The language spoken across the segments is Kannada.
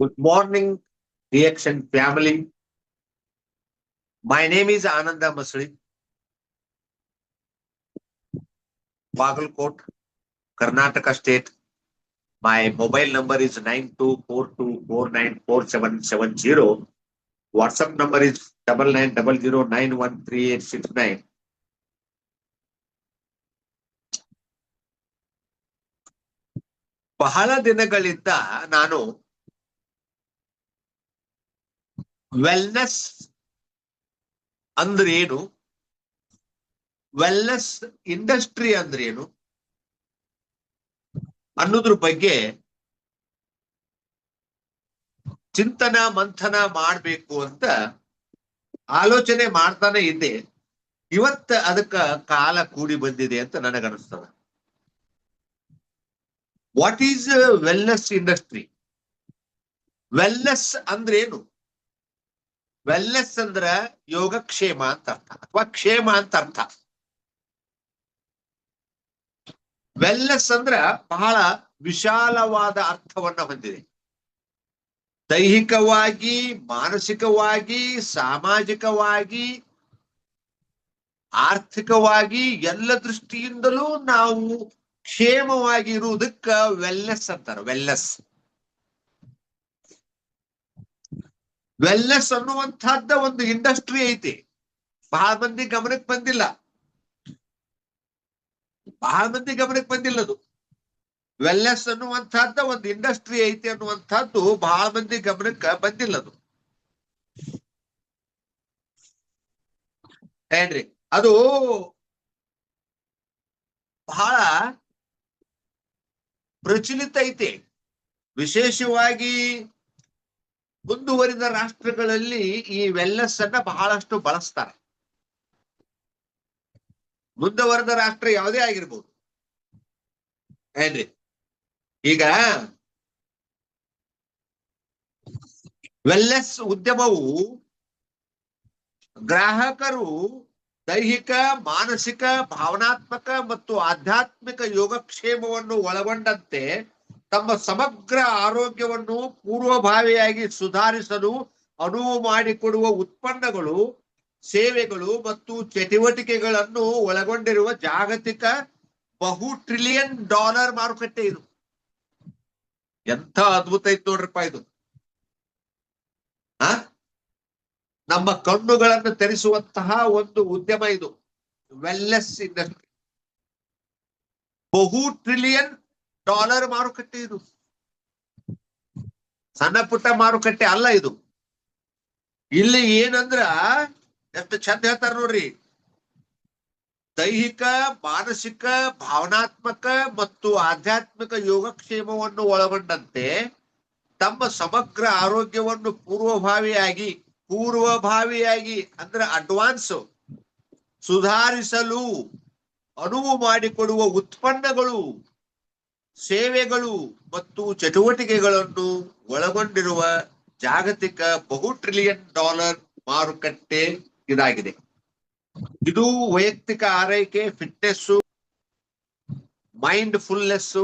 Good morning, Reaction family. My name is Ananda Masri. Bagalkot, Karnataka state. My mobile number is nine two four two four nine four seven seven zero. WhatsApp number is double nine double zero nine one three eight six nine. ಬಹಳ ದಿನಗಳಿಂದ ನಾನು ವೆಲ್ನೆಸ್ ಅಂದ್ರೆ ಏನು? ವೆಲ್ನೆಸ್ ಇಂಡಸ್ಟ್ರಿ ಅಂದ್ರೆ ಏನು? ಅನ್ನೋದ್ರ ಬಗ್ಗೆ ಚಿಂತನ, ಮಂಥನ ಮಾಡಬೇಕು ಅಂತ ಆಲೋಚನೆ ಮಾಡ್ತಾನೆ ಇದ್ದೆ. ಇವತ್ತ ಅದಕ್ಕ ಕಾಲ ಕೂಡಿ ಬಂದಿದೆ ಅಂತ ನನಗನ್ನಿಸ್ತದ what is wellness industry wellness ಅಂದ್ರೆ ಏನು? ವೆಲ್ನೆಸ್ ಅಂದ್ರ ಯೋಗಕ್ಷೇಮ ಅಂತ ಅರ್ಥ, ಅಥವಾ ಕ್ಷೇಮ ಅಂತ ಅರ್ಥ. ವೆಲ್ನೆಸ್ ಅಂದ್ರ ಬಹಳ ವಿಶಾಲವಾದ ಅರ್ಥವನ್ನ ಹೊಂದಿದೆ. ದೈಹಿಕವಾಗಿ, ಮಾನಸಿಕವಾಗಿ, ಸಾಮಾಜಿಕವಾಗಿ, ಆರ್ಥಿಕವಾಗಿ ಎಲ್ಲ ದೃಷ್ಟಿಯಿಂದಲೂ ನಾವು ಕ್ಷೇಮವಾಗಿ ಇರುವುದಕ್ಕ ವೆಲ್ನೆಸ್ ಅಂತಾರ ವೆಲ್ನೆಸ್ ವೆಲ್ನೆಸ್ ಅನ್ನುವಂತಹದ್ದ ಒಂದು ಇಂಡಸ್ಟ್ರಿ ಐತಿ. ಬಹಳ ಮಂದಿ ಗಮನಕ್ಕೆ ಬಂದಿಲ್ಲ. ಬಹಳ ಮಂದಿ ಗಮನಕ್ಕೆ ಬಂದಿಲ್ಲ ಅದು. ವೆಲ್ನೆಸ್ ಅನ್ನುವಂತಹದ್ದ ಒಂದು ಇಂಡಸ್ಟ್ರಿ ಐತಿ ಅನ್ನುವಂಥದ್ದು ಬಹಳ ಮಂದಿ ಗಮನಕ್ಕೆ ಬಂದಿಲ್ಲ ಅದು. ಏನ್ರಿ? ಅದು ಬಹಳ ಪ್ರಚಲಿತ ಐತಿ. ವಿಶೇಷವಾಗಿ ಮುಂದುವರಿದ ರಾಷ್ಟ್ರಗಳಲ್ಲಿ ಈ ವೆಲ್ನೆಸ್ ಅನ್ನ ಬಹಳಷ್ಟು ಬಳಸ್ತಾರೆ. ಮುಂದುವರೆದ ರಾಷ್ಟ್ರ ಯಾವುದೇ ಆಗಿರ್ಬೋದು. ಏನ್ರಿ? ಈಗ ವೆಲ್ನೆಸ್ ಉದ್ಯಮವು ಗ್ರಾಹಕರು ದೈಹಿಕ, ಮಾನಸಿಕ, ಭಾವನಾತ್ಮಕ ಮತ್ತು ಆಧ್ಯಾತ್ಮಿಕ ಯೋಗಕ್ಷೇಮವನ್ನು ಒಳಗೊಂಡಂತೆ ತಮ್ಮ ಸಮಗ್ರ ಆರೋಗ್ಯವನ್ನು ಪೂರ್ವಭಾವಿಯಾಗಿ ಸುಧಾರಿಸಲು, ಅನುವು ಮಾಡಿಕೊಡುವ ಉತ್ಪನ್ನಗಳು, ಸೇವೆಗಳು ಮತ್ತು ಚಟುವಟಿಕೆಗಳನ್ನು ಒಳಗೊಂಡಿರುವ ಜಾಗತಿಕ ಬಹು ಟ್ರಿಲಿಯನ್ ಡಾಲರ್ ಮಾರುಕಟ್ಟೆ ಇದು. ಎಂಥ ಅದ್ಭುತ ಐತ್ ನೋಡ್ರಪ್ಪ ಇದು. ಆ? ನಮ್ಮ ಕಣ್ಣುಗಳನ್ನು ತೆರೆಸುವಂತಹ ಒಂದು ಉದ್ಯಮ ಇದು. ವೆಲ್ನೆಸ್ ಇಂಡಸ್ಟ್ರಿ ಬಹು ಟ್ರಿಲಿಯನ್ ಡಾಲರ್ ಮಾರುಕಟ್ಟೆ ಇದು. ಸಣ್ಣ ಪುಟ್ಟ ಮಾರುಕಟ್ಟೆ ಅಲ್ಲ ಇದು. ಇಲ್ಲಿ ಏನಂದ್ರ, ಎಷ್ಟು ಚಂದ ಹೇಳ್ತಾರ ನೋಡ್ರಿ. ದೈಹಿಕ, ಮಾನಸಿಕ, ಭಾವನಾತ್ಮಕ ಮತ್ತು ಆಧ್ಯಾತ್ಮಿಕ ಯೋಗಕ್ಷೇಮವನ್ನು ಒಳಗೊಂಡಂತೆ ತಮ್ಮ ಸಮಗ್ರ ಆರೋಗ್ಯವನ್ನು ಪೂರ್ವಭಾವಿಯಾಗಿ ಪೂರ್ವಭಾವಿಯಾಗಿ ಅಂದ್ರೆ ಅಡ್ವಾನ್ಸ್ ಸುಧಾರಿಸಲು ಅನುವು ಮಾಡಿಕೊಡುವ ಉತ್ಪನ್ನಗಳು ಸೇವೆಗಳು ಮತ್ತು ಚಟುವಟಿಕೆಗಳನ್ನು ಒಳಗೊಂಡಿರುವ ಜಾಗತಿಕ ಬಹು ಟ್ರಿಲಿಯನ್ ಡಾಲರ್ ಮಾರುಕಟ್ಟೆ ಇದಾಗಿದೆ. ಇದು ವೈಯಕ್ತಿಕ ಆರೈಕೆ ಫಿಟ್ನೆಸ್ ಮೈಂಡ್ ಫುಲ್ನೆಸ್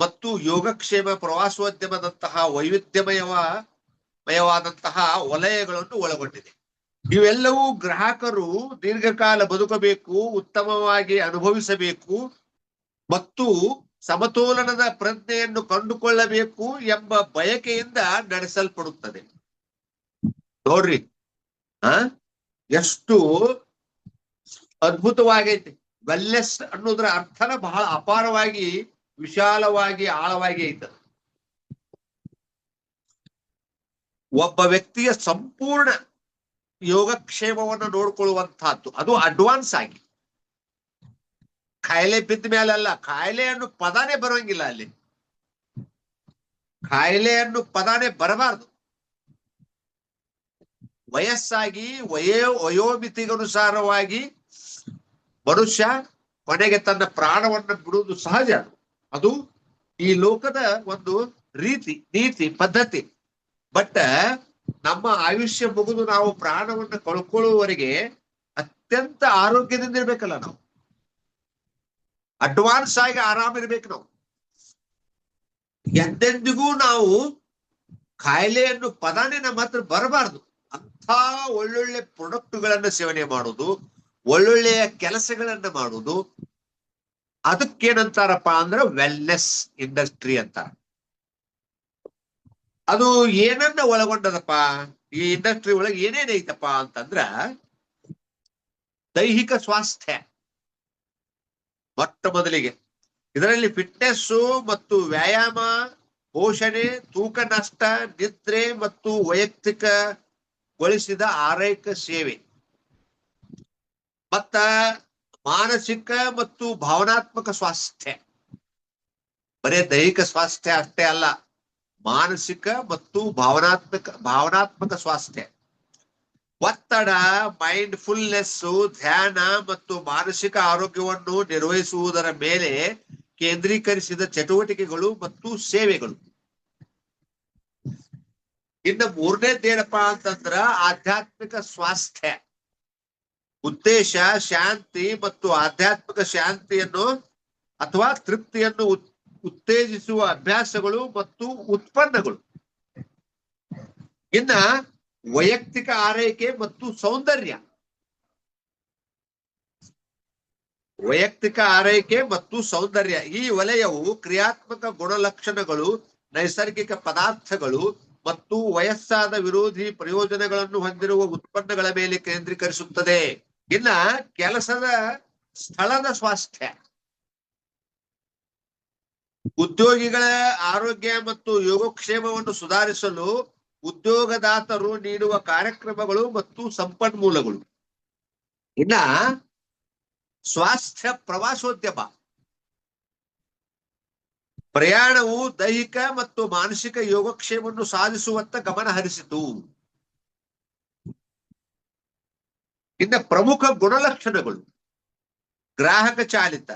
ಮತ್ತು ಯೋಗಕ್ಷೇಮ, ಪ್ರವಾಸೋದ್ಯಮದಂತಹ ವೈವಿಧ್ಯಮಯವಾದಂತಹ ವಲಯಗಳನ್ನು ಒಳಗೊಂಡಿದೆ. ಇವೆಲ್ಲವೂ ಗ್ರಾಹಕರು ದೀರ್ಘಕಾಲ ಬದುಕಬೇಕು, ಉತ್ತಮವಾಗಿ ಅನುಭವಿಸಬೇಕು ಮತ್ತು ಸಮತೋಲನದ ಪ್ರಜ್ಞೆಯನ್ನು ಕಂಡುಕೊಳ್ಳಬೇಕು ಎಂಬ ಬಯಕೆಯಿಂದ ನಡೆಸಲ್ಪಡುತ್ತದೆ. ನೋಡ್ರಿ, ಆ? ಎಷ್ಟು ಅದ್ಭುತವಾಗೈತಿ. ವೆಲ್ನೆಸ್ ಅನ್ನೋದ್ರ ಅರ್ಥನ ಬಹಳ ಅಪಾರವಾಗಿ, ವಿಶಾಲವಾಗಿ, ಆಳವಾಗಿ ಐತದ ಒಬ್ಬ ವ್ಯಕ್ತಿಯ ಸಂಪೂರ್ಣ ಯೋಗಕ್ಷೇಮವನ್ನು ನೋಡ್ಕೊಳ್ಳುವಂತಹದ್ದು. ಅದು ಅಡ್ವಾನ್ಸ್ ಆಗಿ. ಕಾಯಿಲೆ ಬಿದ್ದ ಮೇಲೆ ಅಲ್ಲ ಕಾಯಿಲೆ ಅನ್ನು ಪದಾನೇ ಬರೋಂಗಿಲ್ಲ ಅಲ್ಲಿ. ಕಾಯಿಲೆ ಅನ್ನು ಪದಾನೇ ಬರಬಾರದು. ವಯಸ್ಸಾಗಿ, ವಯೋ, ವಯೋಮಿತಿಗನುಸಾರವಾಗಿ ಮನುಷ್ಯ ಕೊನೆಗೆ ತನ್ನ ಪ್ರಾಣವನ್ನು ಬಿಡುವುದು ಸಹಜ ಅದು. ಈ ಲೋಕದ ಒಂದು ರೀತಿ, ನೀತಿ, ಪದ್ಧತಿ. ಬಟ್ ನಮ್ಮ ಆಯುಷ್ಯ ಮುಗಿದು ನಾವು ಪ್ರಾಣವನ್ನು ಕಳ್ಕೊಳ್ಳುವವರೆಗೆ ಅತ್ಯಂತ ಆರೋಗ್ಯದಿಂದ ಇರ್ಬೇಕಲ್ಲ ನಾವು. ಅಡ್ವಾನ್ಸ್ ಆಗಿ ಆರಾಮ್ ಇರ್ಬೇಕು ನಾವು. ಎಂದೆಂದಿಗೂ ನಾವು ಕಾಯಿಲೆಯನ್ನು ಪದಾನೇ ನಮ್ಮ ಹತ್ರ ಬರಬಾರ್ದು. ಅಂಥ ಒಳ್ಳೊಳ್ಳೆ ಸೇವನೆ ಮಾಡುವುದು ಒಳ್ಳೊಳ್ಳೆಯ ಕೆಲಸಗಳನ್ನ ಮಾಡುವುದು. ಅದಕ್ಕೇನಂತಾರಪ್ಪ ಅಂದ್ರೆ ವೆಲ್ನೆಸ್ ಇಂಡಸ್ಟ್ರಿ ಅಂತಾರ. ಅದು ಏನನ್ನ ಒಳಗೊಂಡದಪ್ಪ? ಈ ಇಂಡಸ್ಟ್ರಿ ಒಳಗೆ ಏನೇನೈತಪ್ಪ ಅಂತಂದ್ರ ದೈಹಿಕ ಸ್ವಾಸ್ಥ್ಯ. ಮೊಟ್ಟ ಮೊದಲಿಗೆ. ಇದರಲ್ಲಿ ಫಿಟ್ನೆಸ್ ಮತ್ತು ವ್ಯಾಯಾಮ, ಪೋಷಣೆ, ತೂಕ, ನಷ್ಟ, ನಿದ್ರೆ ಮತ್ತು ವೈಯಕ್ತಿಕಗೊಳಿಸಿದ ಆರೈಕ ಸೇವೆ. ಮತ್ತ ಮಾನಸಿಕ ಮತ್ತು ಭಾವನಾತ್ಮಕ ಸ್ವಾಸ್ಥ್ಯ. ಬರೇ ದೈಹಿಕ ಸ್ವಾಸ್ಥ್ಯ ಅಷ್ಟೇ ಅಲ್ಲ, ಮಾನಸಿಕ ಮತ್ತು ಭಾವನಾತ್ಮಕ ಭಾವನಾತ್ಮಕ ಸ್ವಾಸ್ಥ್ಯ. ಒತ್ತಡ ಮೈಂಡ್ ಫುಲ್ನೆಸ್ ಧ್ಯಾನ ಮತ್ತು ಮಾನಸಿಕ ಆರೋಗ್ಯವನ್ನು ನಿರ್ವಹಿಸುವುದರ ಮೇಲೆ ಕೇಂದ್ರೀಕರಿಸಿದ ಚಟುವಟಿಕೆಗಳು ಮತ್ತು ಸೇವೆಗಳು. ಇನ್ನು ಮೂರನೇದೇನಪ್ಪ ಅಂತಂದ್ರ ಆಧ್ಯಾತ್ಮಿಕ ಸ್ವಾಸ್ಥ್ಯ. ಉದ್ದೇಶ, ಶಾಂತಿ ಮತ್ತು ಆಧ್ಯಾತ್ಮಿಕ ಶಾಂತಿಯನ್ನು ಅಥವಾ ತೃಪ್ತಿಯನ್ನು ಉತ್ತೇಜಿಸುವ ಅಭ್ಯಾಸಗಳು ಮತ್ತು ಉತ್ಪನ್ನಗಳು. ಇನ್ನ ವೈಯಕ್ತಿಕ ಆರೈಕೆ ಮತ್ತು ಸೌಂದರ್ಯ. ವೈಯಕ್ತಿಕ ಆರೈಕೆ ಮತ್ತು ಸೌಂದರ್ಯ. ಈ ವಲಯವು ಕ್ರಿಯಾತ್ಮಕ ಗುಣಲಕ್ಷಣಗಳು, ನೈಸರ್ಗಿಕ ಪದಾರ್ಥಗಳು ಮತ್ತು ವಯಸ್ಸಾದ ವಿರೋಧಿ ಪ್ರಯೋಜನಗಳನ್ನು ಹೊಂದಿರುವ ಉತ್ಪನ್ನಗಳ ಮೇಲೆ ಕೇಂದ್ರೀಕರಿಸುತ್ತದೆ. ಇನ್ನ ಕೆಲಸದ ಸ್ಥಳದ ಸ್ವಾಸ್ಥ್ಯ. ಉದ್ಯೋಗಿಗಳ ಆರೋಗ್ಯ ಮತ್ತು ಯೋಗಕ್ಷೇಮವನ್ನು ಸುಧಾರಿಸಲು ಉದ್ಯೋಗದಾತರು ನೀಡುವ ಕಾರ್ಯಕ್ರಮಗಳು ಮತ್ತು ಸಂಪನ್ಮೂಲಗಳು. ಇನ್ನ ಸ್ವಾಸ್ಥ್ಯ ಪ್ರವಾಸೋದ್ಯಮ. ಪ್ರಯಾಣವು ದೈಹಿಕ ಮತ್ತು ಮಾನಸಿಕ ಯೋಗಕ್ಷೇಮವನ್ನು ಸಾಧಿಸುವತ್ತ ಗಮನ ಹರಿಸಿತು. ಇನ್ನ ಪ್ರಮುಖ ಗುಣಲಕ್ಷಣಗಳು. ಗ್ರಾಹಕ ಚಾಲಿತ.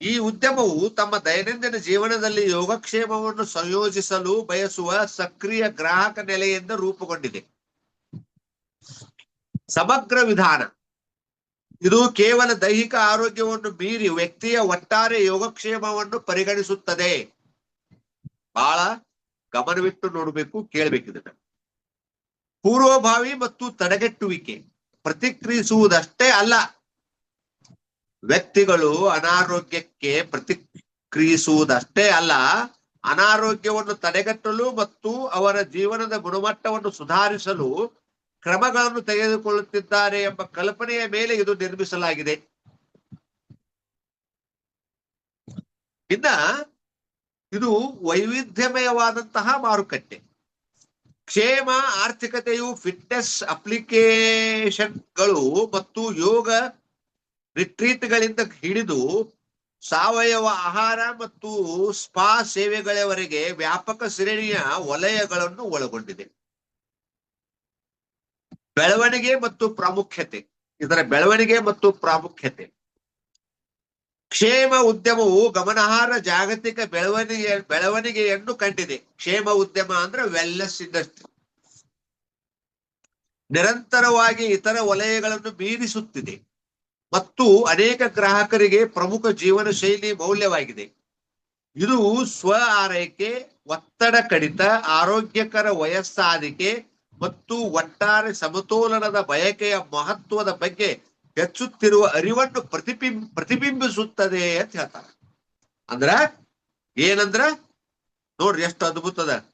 ಈ ಉದ್ಯಮವು ತಮ್ಮ ದೈನಂದಿನ ಜೀವನದಲ್ಲಿ ಯೋಗಕ್ಷೇಮವನ್ನು ಸಂಯೋಜಿಸಲು ಬಯಸುವ ಸಕ್ರಿಯ ಗ್ರಾಹಕ ನೆಲೆಯಿಂದ ರೂಪುಗೊಂಡಿದೆ. ಸಮಗ್ರ ವಿಧಾನ. ಇದು ಕೇವಲ ದೈಹಿಕ ಆರೋಗ್ಯವನ್ನು ಮೀರಿ ವ್ಯಕ್ತಿಯ ಒಟ್ಟಾರೆ ಯೋಗಕ್ಷೇಮವನ್ನು ಪರಿಗಣಿಸುತ್ತದೆ. ಬಹಳ ಗಮನವಿಟ್ಟು ನೋಡಬೇಕು ಕೇಳಬೇಕಿದನ್ನ ಪೂರ್ವಭಾವಿ ಮತ್ತು ತಡೆಗಟ್ಟುವಿಕೆ. ಪ್ರತಿಕ್ರಿಯಿಸುವುದಷ್ಟೇ ಅಲ್ಲ ವ್ಯಕ್ತಿಗಳು ಅನಾರೋಗ್ಯಕ್ಕೆ ಪ್ರತಿಕ್ರಿಯಿಸುವುದಷ್ಟೇ ಅಲ್ಲ, ಅನಾರೋಗ್ಯವನ್ನು ತಡೆಗಟ್ಟಲು ಮತ್ತು ಅವರ ಜೀವನದ ಗುಣಮಟ್ಟವನ್ನು ಸುಧಾರಿಸಲು ಕ್ರಮಗಳನ್ನು ತೆಗೆದುಕೊಳ್ಳುತ್ತಿದ್ದಾರೆ ಎಂಬ ಕಲ್ಪನೆಯ ಮೇಲೆ ಇದು ನಿರ್ಮಿಸಲಾಗಿದೆ. ಇನ್ನ ಇದು ವೈವಿಧ್ಯಮಯವಾದಂತಹ ಮಾರುಕಟ್ಟೆ. ಕ್ಷೇಮ, ಆರ್ಥಿಕತೆಯು ಫಿಟ್ನೆಸ್ ಅಪ್ಲಿಕೇಶನ್ಗಳು ಮತ್ತು ಯೋಗ ರಿಟ್ರೀಟ್ಗಳಿಂದ ಹಿಡಿದು ಸಾವಯವ ಆಹಾರ ಮತ್ತು ಸ್ಪಾ ಸೇವೆಗಳವರೆಗೆ ವ್ಯಾಪಕ ಶ್ರೇಣಿಯ ವಲಯಗಳನ್ನು ಒಳಗೊಂಡಿದೆ. ಬೆಳವಣಿಗೆ ಮತ್ತು ಪ್ರಾಮುಖ್ಯತೆ, ಇದರ ಬೆಳವಣಿಗೆ ಮತ್ತು ಪ್ರಾಮುಖ್ಯತೆ. ಕ್ಷೇಮ ಉದ್ಯಮವು ಗಮನಾರ್ಹ ಜಾಗತಿಕ ಬೆಳವಣಿಗೆ, ಬೆಳವಣಿಗೆಯನ್ನು ಕಂಡಿದೆ. ಕ್ಷೇಮ ಉದ್ಯಮ ಅಂದ್ರೆ ವೆಲ್ನೆಸ್ ಇಂಡಸ್ಟ್ರಿ ನಿರಂತರವಾಗಿ ಇತರ ವಲಯಗಳನ್ನು ಮೀರಿಸುತ್ತಿದೆ. ಮತ್ತು ಅನೇಕ ಗ್ರಾಹಕರಿಗೆ ಪ್ರಮುಖ ಜೀವನ ಶೈಲಿ ಮೌಲ್ಯವಾಗಿದೆ. ಇದು ಸ್ವ ಆರೈಕೆ, ಒತ್ತಡ ಕಡಿತ, ಆರೋಗ್ಯಕರ ವಯಸ್ಸಾದಿಕೆ ಮತ್ತು ಒಟ್ಟಾರೆ ಸಮತೋಲನದ ಬಯಕೆಯ ಮಹತ್ವದ ಬಗ್ಗೆ ಹೆಚ್ಚುತ್ತಿರುವ ಅರಿವನ್ನು ಪ್ರತಿಬಿಂಬ ಪ್ರತಿಬಿಂಬಿಸುತ್ತದೆ ಅಂತ ಹೇಳ್ತಾರೆ. ಅಂದ್ರ ಏನಂದ್ರ? ನೋಡ್ರಿ ಎಷ್ಟು ಅದ್ಭುತದ.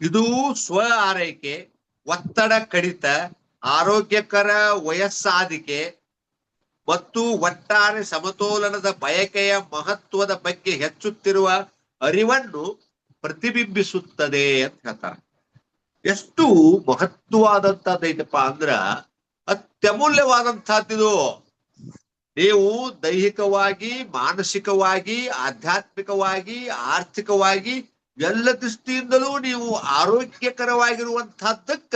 ಇದು ಸ್ವ ಆರೈಕೆ, ಒತ್ತಡ ಕಡಿತ ಆರೋಗ್ಯಕರ ವಯಸ್ಸಾದಿಕೆ ಮತ್ತು ಒಟ್ಟಾರೆ ಸಮತೋಲನದ ಬಯಕೆಯ ಮಹತ್ವದ ಬಗ್ಗೆ ಹೆಚ್ಚುತ್ತಿರುವ ಅರಿವನ್ನು ಪ್ರತಿಬಿಂಬಿಸುತ್ತದೆ ಅಂತ ಹೇಳ್ತಾರೆ. ಎಷ್ಟು ಮಹತ್ವವಾದಂತದ್ದೈತಪ್ಪ ಅಂದ್ರ ಅತ್ಯಮೂಲ್ಯವಾದಂತಹದ್ದಿದು ನೀವು ದೈಹಿಕವಾಗಿ, ಮಾನಸಿಕವಾಗಿ, ಆಧ್ಯಾತ್ಮಿಕವಾಗಿ, ಆರ್ಥಿಕವಾಗಿ ಎಲ್ಲ ದೃಷ್ಟಿಯಿಂದಲೂ ನೀವು ಆರೋಗ್ಯಕರವಾಗಿರುವಂತಹದ್ದಕ್ಕ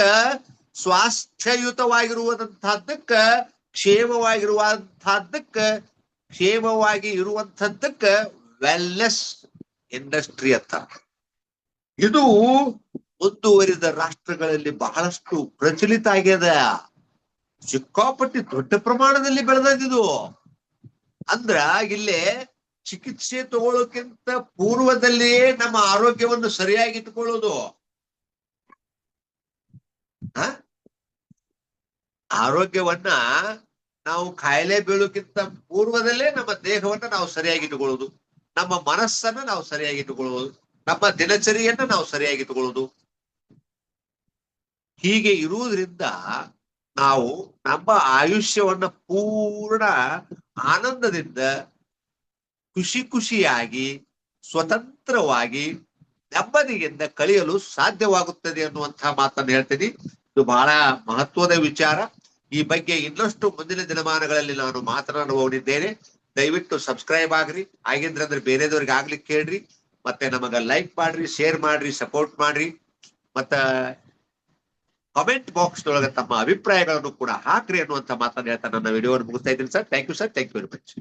ಸ್ವಾಸ್ಥ್ಯಯುತವಾಗಿರುವಂತಹದ್ದಕ್ಕ, ಕ್ಷೇಮವಾಗಿರುವಂತಹದ್ದಕ್ಕ, ಕ್ಷೇಮವಾಗಿ ಇರುವಂತಹದ್ದಕ್ಕ ವೆಲ್ನೆಸ್ ಇಂಡಸ್ಟ್ರಿ ಅಂತ. ಇದು ಮುಂದುವರಿದ ರಾಷ್ಟ್ರಗಳಲ್ಲಿ ಬಹಳಷ್ಟು ಪ್ರಚಲಿತ ಆಗ್ಯದ. ಸಿಕ್ಕಾಪಟ್ಟಿ ದೊಡ್ಡ ಪ್ರಮಾಣದಲ್ಲಿ ಬೆಳೆದಿದ್ದು ಅಂದ್ರ ಇಲ್ಲಿ ಚಿಕಿತ್ಸೆ ತಗೊಳ್ಳೋಕ್ಕಿಂತ ಪೂರ್ವದಲ್ಲಿಯೇ ನಮ್ಮ ಆರೋಗ್ಯವನ್ನು ಸರಿಯಾಗಿ ಇಟ್ಕೊಳ್ಳೋದು ಹ? ಆರೋಗ್ಯವನ್ನ ನಾವು ಕಾಯಿಲೆ ಬೀಳೋಕ್ಕಿಂತ ಪೂರ್ವದಲ್ಲೇ ನಮ್ಮ ದೇಹವನ್ನ ನಾವು ಸರಿಯಾಗಿ ಇಟ್ಟುಕೊಳ್ಳೋದು. ನಮ್ಮ ಮನಸ್ಸನ್ನ ನಾವು ಸರಿಯಾಗಿ ಇಟ್ಟುಕೊಳ್ಳೋದು. ನಮ್ಮ ದಿನಚರಿಯನ್ನ ನಾವು ಸರಿಯಾಗಿ ಇಟ್ಟುಕೊಳ್ಳೋದು. ಹೀಗೆ ಇರುವುದರಿಂದ ನಾವು ನಮ್ಮ ಆಯುಷ್ಯವನ್ನ ಪೂರ್ಣ ಆನಂದದಿಂದ ಖುಷಿ ಖುಷಿಯಾಗಿ, ಸ್ವತಂತ್ರವಾಗಿ, ನೆಮ್ಮದಿಯಿಂದ ಕಳೆಯಲು ಸಾಧ್ಯವಾಗುತ್ತದೆ ಅನ್ನುವಂತಹ ಮಾತನ್ನು ಹೇಳ್ತೀನಿ. ಇದು ಬಹಳ ಮಹತ್ವದ ವಿಚಾರ. ಈ ಬಗ್ಗೆ ಇನ್ನಷ್ಟು ಮುಂದಿನ ದಿನಮಾನಗಳಲ್ಲಿ ನಾನು ಮಾತನಾಡಬಹುದಿದ್ದೇನೆ ದಯವಿಟ್ಟು ಸಬ್ಸ್ಕ್ರೈಬ್ ಆಗ್ರಿ. ಅಂದ್ರೆ ಬೇರೆದವ್ರಿಗೆ ಆಗ್ಲಿಕ್ಕೆ ಕೇಳ್ರಿ. ಮತ್ತೆ ನಮಗ ಲೈಕ್ ಮಾಡ್ರಿ ಶೇರ್ ಮಾಡ್ರಿ ಸಪೋರ್ಟ್ ಮಾಡ್ರಿ. ಮತ್ತ ಕಮೆಂಟ್ ಬಾಕ್ಸ್ ಒಳಗೆ ತಮ್ಮ ಅಭಿಪ್ರಾಯಗಳನ್ನು ಕೂಡ ಹಾಕ್ರಿ ಅನ್ನುವಂತ ಮಾತನ್ನ ಹೇಳ್ತಾ ನನ್ನ ವಿಡಿಯೋವನ್ನು ಮುಗಿಸ್ತಾ ಇದ್ದೀನಿ sir. Thank you sir thank you very much